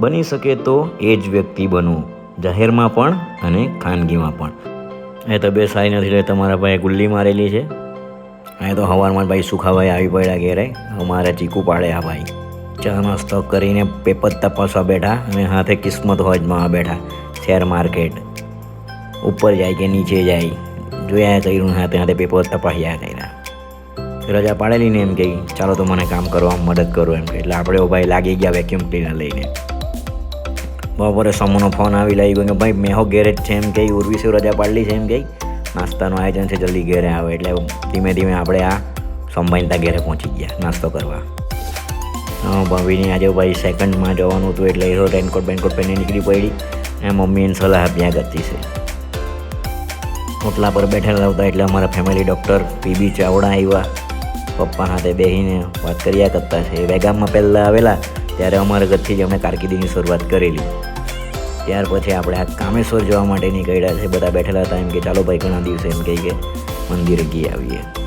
બની શકે તો એ જ વ્યક્તિ બનવું. જાહેરમાં પણ અને ખાનગીમાં પણ. એ તબિયત સારી નથી એટલે તમારા ભાઈએ ગુલ્લી મારેલી છે. અહીં તો હવારમાં ભાઈ સુખાભાઈ આવી પડ્યા ઘેરે. અમારે ચીકુ પાડે આ ભાઈ. ચા નાસ્તો કરીને પેપર તપાસવા બેઠા અને હાથે કિસ્મત હોજમાં બેઠા. Share market. ઉપર જાય કે નીચે જાય. જોયા કર્યું હાથે હાથે પેપર તપાસ્યા કર્યા. રજા પાડેલી ને એમ કહી, ચાલો તો મને કામ કરવામાં મદદ કરો, એમ કે એટલે આપણે ભાઈ લાગી ગયા વેક્યુમ ક્લીનર લઈને. બપોરે સમૂહનો ફોન આવી લાગી ગયો કે ભાઈ, મેહો ગેરેજ છે એમ કહી ઉર્વીસે રજા પાડલી છે એમ કહી નાસ્તાનું આયોજન છે, જલ્દી ઘેરે આવે. એટલે ધીમે ધીમે આપણે આ સંભાળતા ઘેરે પહોંચી ગયા, નાસ્તો કરવા. ભાભીની આજે ભાઈ સેકન્ડમાં જવાનું હતું એટલે એ રેનકોટ બેનકોટ પહેરીને નીકળી પડી. એ મમ્મીને સલાહ આપ્યા કરતી છે. ઓટલા પર બેઠેલા હતા એટલે અમારા ફેમિલી ડૉક્ટર પીબી ચાવડા આવ્યા. પપ્પા સાથે બેસીને વાત કર્યા કરતા છે. વેગામમાં પહેલાં આવેલા ત્યારે અમારા ઘરથી જ અમે કારકિર્દીની શરૂઆત કરેલી. ત્યાર પછી આપણે આ કામેશ્વર જવા માટે નીકળ્યા છે, બધા બેઠેલા હતા એમ કે ચાલો ભાઈ ઘણા દિવસે એમ કહી કે મંદિરે ગઈ આવીએ.